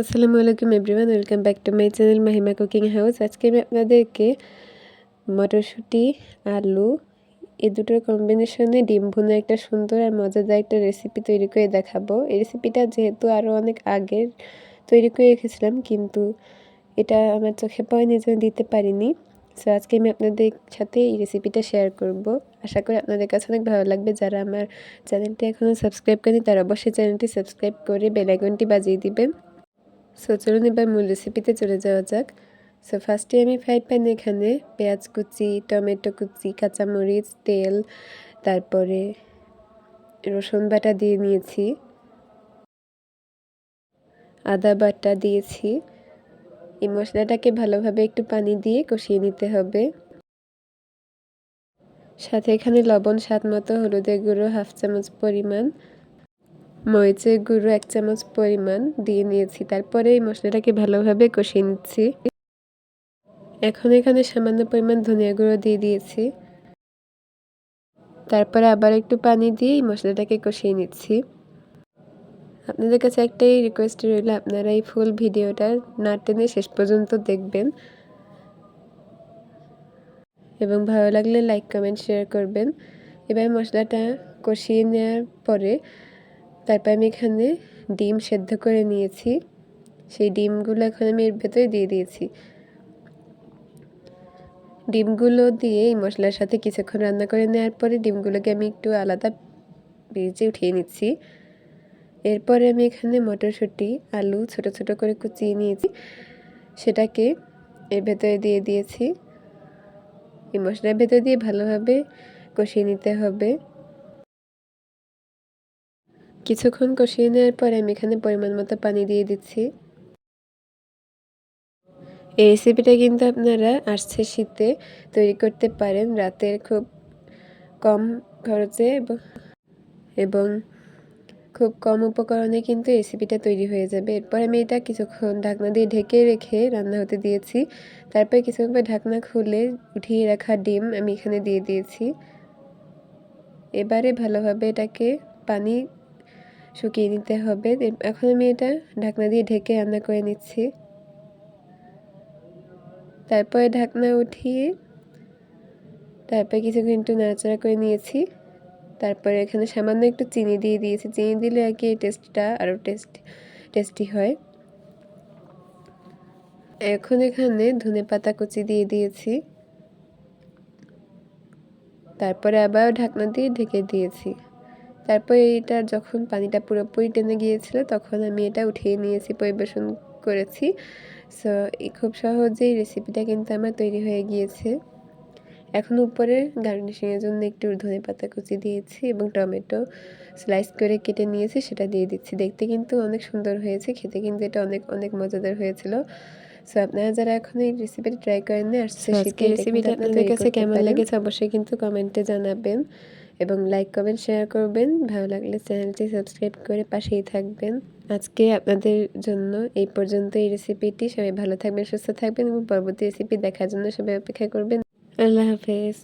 আসসালামু আলাইকুম everyone, welcome back to my channel Mahima cooking house. আজকে আমি আপনাদেরকে মটরশুঁটি, আলু, এই দুটোর কম্বিনেশনে ডিম ভুনা একটা সুন্দর আর মজাদার একটা রেসিপি তৈরি করে দেখাবো। এই রেসিপিটা যেহেতু আরও অনেক আগের তৈরি করে রেখেছিলাম, কিন্তু এটা আমার চোখে পড়েনি জন্য দিতে পারিনি। সো আজকে আমি আপনাদের সাথে এই রেসিপিটা শেয়ার করব। আশা করি আপনাদের কাছে অনেক ভালো লাগবে। যারা আমার চ্যানেলটি এখনও সাবস্ক্রাইব করেনি তারা অবশ্যই চ্যানেলটি সাবস্ক্রাইব করে বেলাইকনটি বাজিয়ে দিবেন। সো চলুন এবার মূল রেসিপিতে চলে যাওয়া যাক। সো ফার্স্টে আমি ফ্রাই প্যানে এখানে, পেঁয়াজ কুচি, টমেটো কুচি, কাঁচামরিচ, তেল, তারপরে রসুন বাটা দিয়ে নিয়েছি। আদা বাটা দিয়েছি। এই মশলাটাকে ভালোভাবে একটু পানি দিয়ে কষিয়ে নিতে হবে। সাথে এখানে লবণ স্বাদ মতো হলুদের গুঁড়ো, হাফ চামচ পরিমাণ মরিচের গুঁড়ো এক চামচ পরিমাণ দিয়ে নিয়েছি। তারপরে এই মশলাটাকে ভালোভাবে কষিয়ে নিচ্ছি। এখন এখানে সামান্য পরিমাণ ধনিয়া গুঁড়ো দিয়ে দিয়েছি। তারপরে আবার একটু পানি দিয়ে এই মশলাটাকে কষিয়ে নিচ্ছি। আপনাদের কাছে একটাই রিকোয়েস্ট রইল, আপনারা এই ফুল ভিডিওটা না টেনে শেষ পর্যন্ত দেখবেন। এবং ভালো লাগলে লাইক কমেন্ট শেয়ার করবেন। এবার মশলাটা কষিয়ে নেওয়ার পরে তারপর আমি এখানে ডিম সেদ্ধ করে নিয়েছি। সেই ডিমগুলো এখন আমি এর ভেতরে দিয়ে দিয়েছি। ডিমগুলো দিয়ে এই মশলার সাথে কিছুক্ষণ রান্না করে নেওয়ার পরে ডিমগুলোকে আমি একটু আলাদা ভেজে উঠিয়ে নিচ্ছি। এরপরে আমি এখানে মটরশুঁটি, আলু ছোট ছোট করে কুচিয়ে নিয়েছি। সেটাকে এর ভেতরে দিয়ে দিয়েছি। এই মশলার ভেতরে দিয়ে ভালোভাবে কষিয়ে নিতে হবে। কিছুক্ষণ কষিয়ে নেওয়ার পরে আমি এখানে পরিমাণ মতো পানি দিয়ে দিচ্ছি। এই রেসিপিটা কিন্তু আপনারা আসছে শীতে তৈরি করতে পারেন রাতের খুব কম খরচে এবং খুব কম উপকরণে কিন্তু রেসিপিটা তৈরি হয়ে যাবে। এরপর আমি এটা কিছুক্ষণ ঢাকনা দিয়ে ঢেকে রেখে রান্না হতে দিয়েছি। তারপর কিছুক্ষণ ঢাকনা খুলে উঠিয়ে রাখা ডিম আমি এখানে দিয়ে দিয়েছি। এবারে ভালোভাবে এটাকে পানি শুকিয়ে নিতে হবে। এখন আমি এটা ঢাকনা দিয়ে ঢেকে রান্না করে নিচ্ছি। তারপরে ঢাকনা উঠিয়ে তারপরে কিছুক্ষণ একটু নাড়াচাড়া করে নিয়েছি। তারপরে এখানে সামান্য একটু চিনি দিয়ে দিয়েছি। চিনি দিলে আর কি টেস্টটা আরও টেস্ট টেস্টি হয়। এখন এখানে ধনে পাতা কুচি দিয়ে দিয়েছি। তারপরে আবার ঢাকনা দিয়ে ঢেকে দিয়েছি। তারপর এটা যখন পানিটা পুরোপুরি টেনে গিয়েছিল তখন আমি এটা উঠিয়ে নিয়েছি পরিবেশন করেছি। সো খুব সহজেই রেসিপিটা কিন্তু আমার তৈরি হয়ে গিয়েছে। এখন উপরে গার্নিশিংয়ের জন্য একটু ধনে পাতা কুচি দিয়েছি এবং টমেটো স্লাইস করে কেটে নিয়েছি সেটা দিয়ে দিচ্ছি। দেখতে কিন্তু অনেক সুন্দর হয়েছে খেতে কিন্তু এটা অনেক অনেক মজাদার হয়েছিল। সো আপনারা যারা এখন এই রেসিপিটা ট্রাই করেন না আসছে রেসিপিটা আপনাদের কাছে কেমন লেগেছে অবশ্যই কিন্তু কমেন্টে জানাবেন। এবং লাইক কমেন্ট শেয়ার করবেন। ভালো লাগলে চ্যানেলটি সাবস্ক্রাইব করে পাশেই থাকবেন। আজকে আপনাদের জন্য এই পর্যন্ত এই রেসিপিটি সবাই ভালো থাকবেন, সুস্থ থাকবেন এবং পরবর্তী রেসিপি দেখার জন্য সবাই অপেক্ষা করবেন। আল্লাহ হাফেজ।